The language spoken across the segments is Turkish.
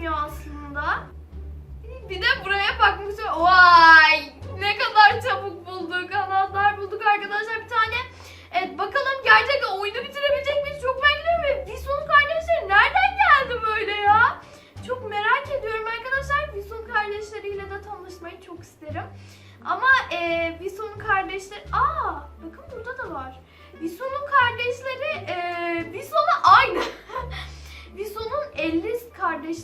gözükmüyor aslında. Bir de buraya bakmış. Vay! Ne kadar çabuk bulduk. Anahtar bulduk arkadaşlar bir tane. Evet bakalım gerçekten oyunu bitirebilecek miyiz? Çok merak ediyorum. Ve Visu'nun kardeşleri nereden geldi böyle ya? Çok merak ediyorum arkadaşlar. Visu'nun kardeşleriyle de tanışmayı çok isterim. Ama e, Visu'nun kardeşleri... Aa bakın burada da var. Visu'nun kardeşleri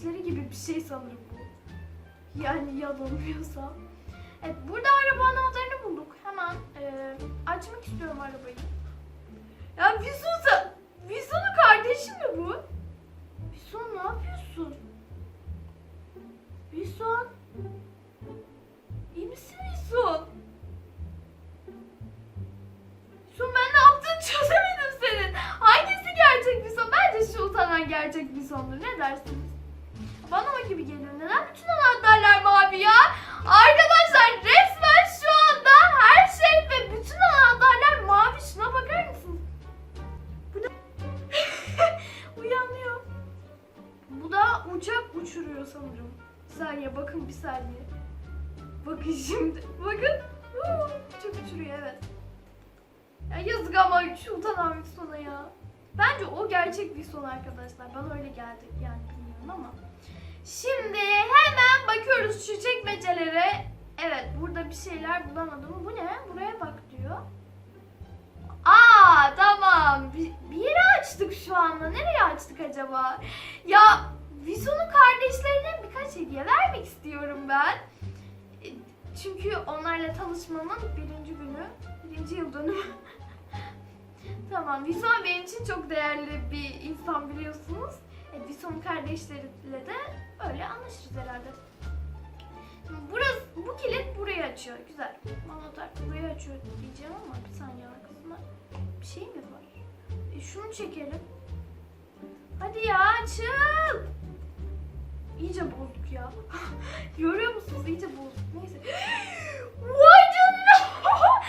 kardeşleri gibi bir şey sanırım bu. Yani yanılmıyorsam. Evet burada araba anahtarını bulduk. Hemen e, açmak istiyorum arabayı. Ya Visu sen- Visu'nun kardeşi mi bu? Visu ne yapıyorsun? Visu İyi misin Visu? Visu ben ne yaptığını çözemedim senin. Hangisi gerçek Visu? Bence şu utanan gerçek Visu'ndur. Ne dersiniz? Bana o gibi geliyor. Neden bütün anahtarlar mavi ya? Arkadaşlar resmen şu anda her şey ve bütün anahtarlar mavi. Şuna bakar mısınız? Bu da... Uyanıyor. Bu da uçak uçuruyor sanırım. Bir saniye bakın bir saniye. Bakın şimdi. Bakın. Uçak uçuruyor evet. Ya yazık ama şu utanan bir sona ya. Bence o gerçek bir son arkadaşlar. Bana öyle geldi yani bilmiyorum ama. Şimdi hemen bakıyoruz şu çekmecelere. Evet burada bir şeyler bulamadım. Bu ne? Buraya bak diyor. Aa tamam. Bir, bir yere açtık şu anda. Nereye açtık acaba? Ya Visu'nun kardeşlerine birkaç hediye vermek istiyorum ben. E, Çünkü onlarla tanışmamın birinci günü, birinci yıl dönümü. tamam, Visu benim için çok değerli bir insan biliyorsunuz. E, Visu'nun kardeşleriyle de öyle anlaşırız herhalde. Burası, bu kilit burayı açıyor. Güzel. Anahtar burayı açıyor diyeceğim ama bir saniye arkasında bir şey mi var? E, şunu çekelim. Hadi ya açıl. İyice bozduk ya. Görüyor musunuz? İyice bozduk. Neyse. Vay canına.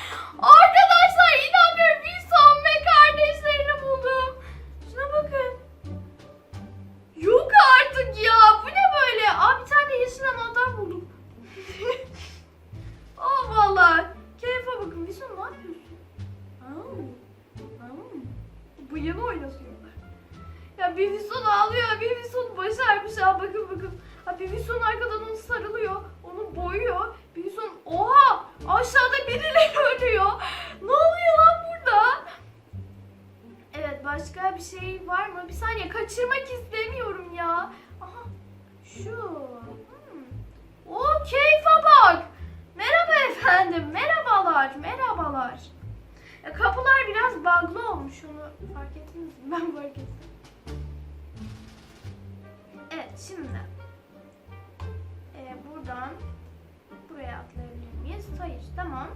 Vison arkadan onu sarılıyor, onu boyuyor. Bir Vison oha aşağıda birileri ölüyor. Ne oluyor lan burada? Evet başka bir şey var mı? Bir saniye kaçırmak istemiyorum ya. Aha şu. Hmm. O keyfe bak. Merhaba efendim. Merhabalar. Merhabalar. Ya, kapılar biraz bug'lı olmuş onu fark ettiniz mi? Ben fark ettim. Evet şimdi buradan buraya atlayabilir miyiz? Hayır tamam.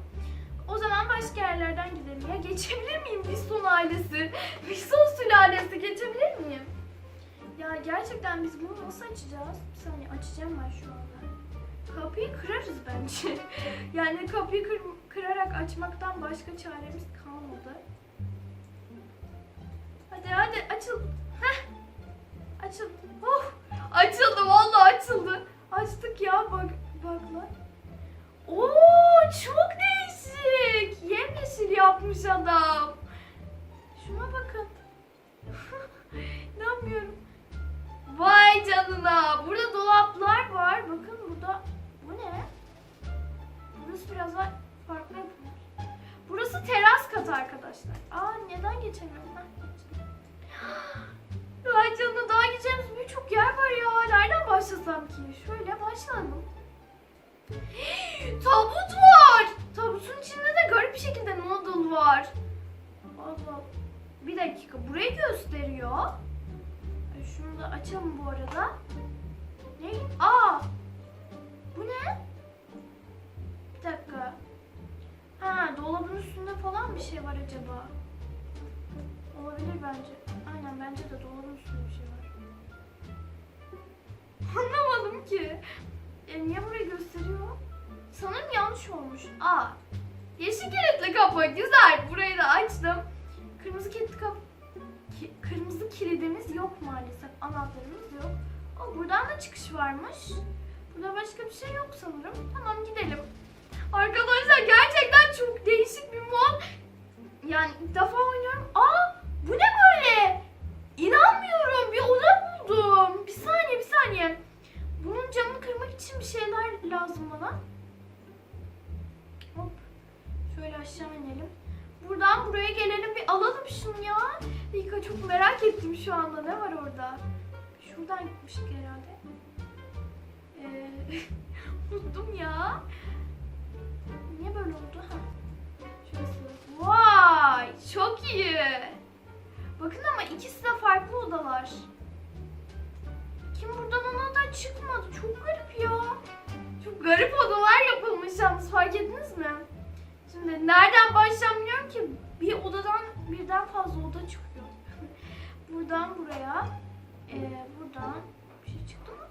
O zaman başka yerlerden gidelim. Ya geçebilir miyim Vison ailesi? Vison sülalesi geçebilir miyim? Ya gerçekten biz bunu nasıl açacağız? Bir saniye açacağım ben şu anda. Kapıyı kırarız bence. yani kapıyı kır, kırarak açmaktan başka çaremiz kalmadı. Hadi hadi açıl. Heh. Açıl. Oh. Açıldı vallahi açıldı. Açtık ya bak başlasam ki? Şöyle başlayalım. Tabut var. Tabutun içinde de garip bir şekilde noodle var. Allah. Bir dakika burayı gösteriyor. Şunu da açalım bu arada. Ne? Aa! Bu ne? Bir dakika. Ha dolabın üstünde falan bir şey var acaba. Olabilir bence. Aynen bence de dolabın üstünde bir şey var. Anlamadım. ki? E, niye burayı gösteriyor? Sanırım yanlış olmuş. Aa. Yeşil kilitli kapı. Güzel. Burayı da açtım. Kırmızı kilitli kapı. Ki- kırmızı kilidimiz yok maalesef. Anahtarımız yok. O buradan da çıkış varmış. Burada başka bir şey yok sanırım. Tamam gidelim. Arkadaşlar gerçekten çok değişik bir mod. Yani defa oynuyorum. Aşağı inelim. Buradan buraya gelelim bir alalım şunu ya. Dakika çok merak ettim şu anda. Ne var orada? Şuradan gitmiştik herhalde. Ee, unuttum ya. Niye böyle oldu? Ha. Şurası. Vay! Çok iyi. Bakın ama ikisi de farklı odalar. Kim buradan anadan çıkmadı. Çok garip ya. Çok garip odalar yapılmış yalnız fark ettiniz mi? Şimdi nereden başlayacağım bilmiyorum ki. Bir odadan birden fazla oda çıkıyor. buradan buraya. Ee, buradan bir şey çıktı mı?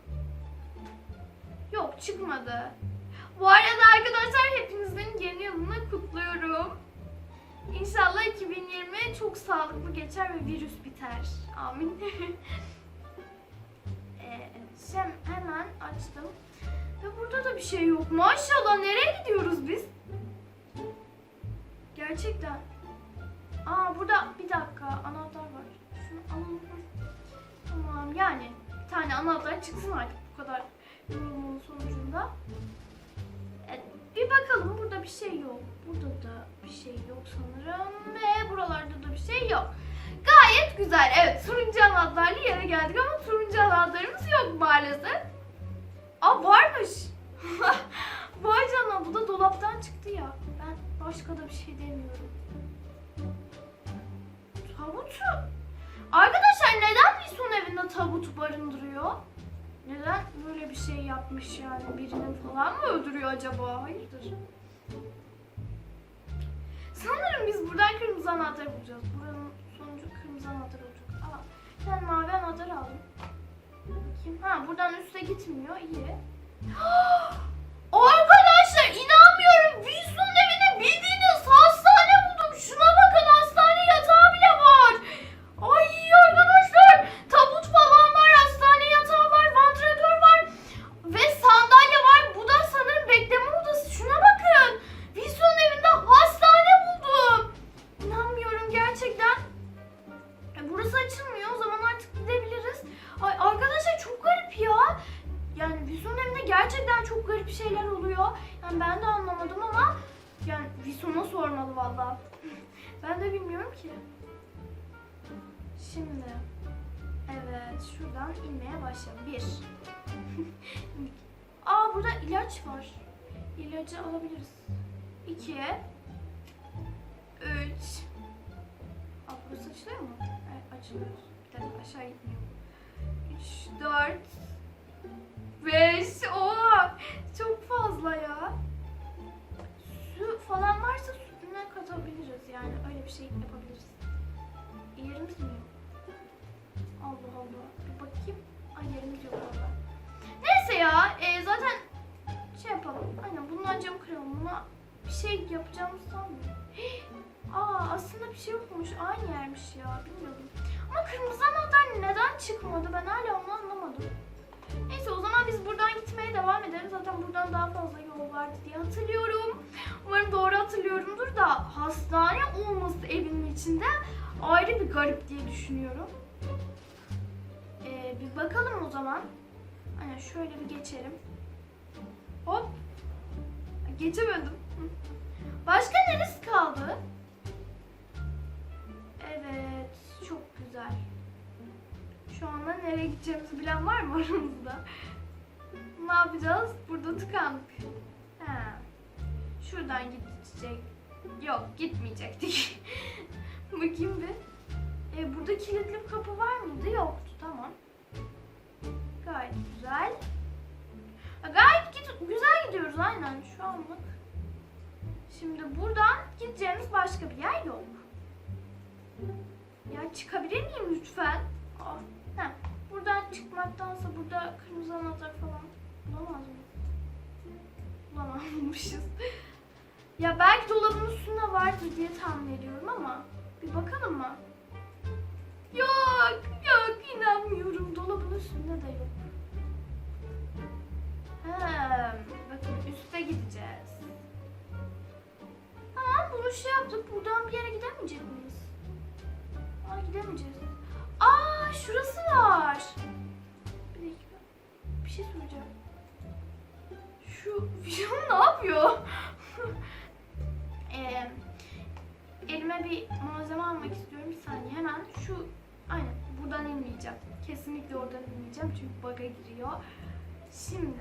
Yok çıkmadı. Bu arada arkadaşlar hepinizin yeni yılını kutluyorum. İnşallah 2020 çok sağlıklı geçer ve virüs biter. Amin. ee, hemen açtım. Ve burada da bir şey yok. Maşallah nereye gidiyoruz biz? Gerçekten. Aa burada bir dakika anahtar var. Şunu alalım. Tamam yani bir tane anahtar çıksın artık bu kadar yorulmanın sonucunda. Evet, bir bakalım burada bir şey yok. Burada da bir şey yok sanırım ve buralarda da bir şey yok. Gayet güzel. Evet turuncu anahtarlı yere geldik ama turuncu anahtarımız yok maalesef. Aa varmış. Vay canına bu da dolaptan çıktı ya. Başka da bir şey demiyorum. Tabutu. Arkadaşlar neden Wilson evinde tabut barındırıyor? Neden böyle bir şey yapmış yani? Birinin falan mı öldürüyor acaba? Hayırdır? Sanırım biz buradan kırmızı anahtar bulacağız. Buranın sonucu kırmızı anahtar olacak. Aa, ben mavi anahtar aldım. Bakayım. Ha buradan üste gitmiyor. İyi. Burada ilaç var. İlacı alabiliriz. İki. Üç. Aa burası açılıyor mu? Evet açılıyor. Bir dakika aşağı gitmiyor. Üç, dört, beş. Oha! Çok fazla ya. Su falan varsa sütüne katabiliriz yani. Öyle bir şey yapabiliriz. Yerimiz mi yok? Allah Allah. Bir bakayım. Ay yerimiz yok Buna bir şey yapacağımızı sanmıyorum. Aa aslında bir şey yokmuş. Aynı yermiş ya. Bilmiyordum. Ama kırmızı anahtar neden çıkmadı? Ben hala onu anlamadım. Neyse o zaman biz buradan gitmeye devam edelim. Zaten buradan daha fazla yol vardı diye hatırlıyorum. Umarım doğru hatırlıyorumdur da hastane olması evinin içinde ayrı bir garip diye düşünüyorum. Ee, bir bakalım o zaman. Aynen şöyle bir geçelim. Hop. Geçemedim. Başka neresi kaldı? Evet, çok güzel. Şu anda nereye gideceğimizi bilen var mı aranızda? Ne yapacağız? Burada tıkandık. Ha. Şuradan gidecek. Yok, gitmeyecektik. Bakayım bir. E, burada kilitli bir kapı var mıydı? Yoktu, tamam. Gayet güzel. Güzel gidiyoruz aynen şu anlık. Şimdi buradan gideceğimiz başka bir yer yok. Ya çıkabilir miyim lütfen? Aa, heh, buradan çıkmaktansa burada kırmızı anahtar falan Bulamaz mıyız? Bulamamışız. ya belki dolabın üstünde vardır diye tahmin ediyorum ama bir bakalım mı? Yok, yok inanmıyorum. Dolabın üstünde de yok. He, bakın üste gideceğiz. Tamam bunu şey yaptık. Buradan bir yere gidemeyecek miyiz? Aa gidemeyeceğiz. Aa şurası var. Bir dakika. Bir şey soracağım. Şu Vijon ne yapıyor? Eee elime bir malzeme almak istiyorum. Bir saniye hemen şu aynen buradan inmeyeceğim. Kesinlikle oradan inmeyeceğim çünkü bug'a giriyor. Şimdi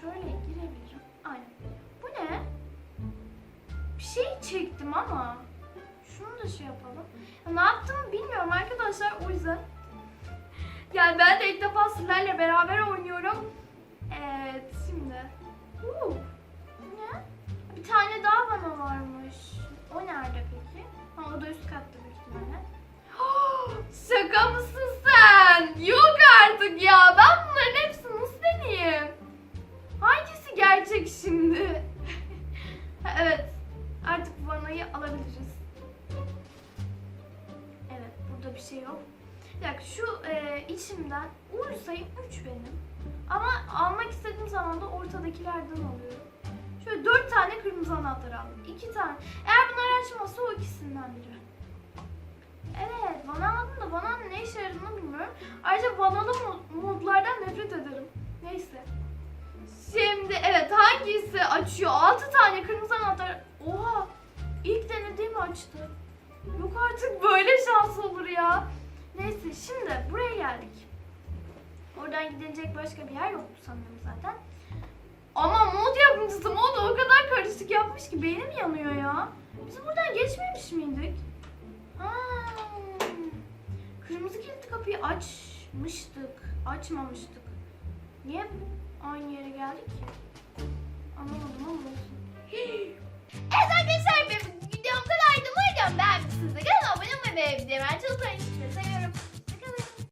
şöyle girebilirim. Aynen. Bu ne? Bir şey çektim ama şunu da şey yapalım. Ya ne yaptığımı bilmiyorum arkadaşlar o yüzden. Yani ben de ilk defa sizlerle beraber oynuyorum. Evet şimdi. Bu ne? Bir tane daha bana varmış. O nerede peki? Ha o da üst katta büyük ihtimalle. Şaka mısın ortadakilerden alıyorum. Şöyle 4 tane kırmızı anahtar aldım. 2 tane. Eğer bunlar açmazsa o ikisinden biri. Evet bana aldım da bana ne işe yaradığını bilmiyorum. Ayrıca vanalı mod- modlardan nefret ederim. Neyse. Şimdi evet hangisi açıyor? 6 tane kırmızı anahtar. Oha! İlk denediğim açtı. Yok artık böyle şans olur ya. Neyse şimdi buraya geldik. Oradan gidilecek başka bir yer yoktu sanırım zaten alerjisi yapmış ki beynim yanıyor ya. Biz buradan geçmemiş miydik? Ha. Kırmızı kilitli kapıyı açmıştık. Açmamıştık. Niye aynı yere geldik ki? Anlamadım ama olsun. evet arkadaşlar videom kadardı. Umarım beğenmişsinizdir. Kanalıma abone olmayı ve videomu açılıp seviyorum.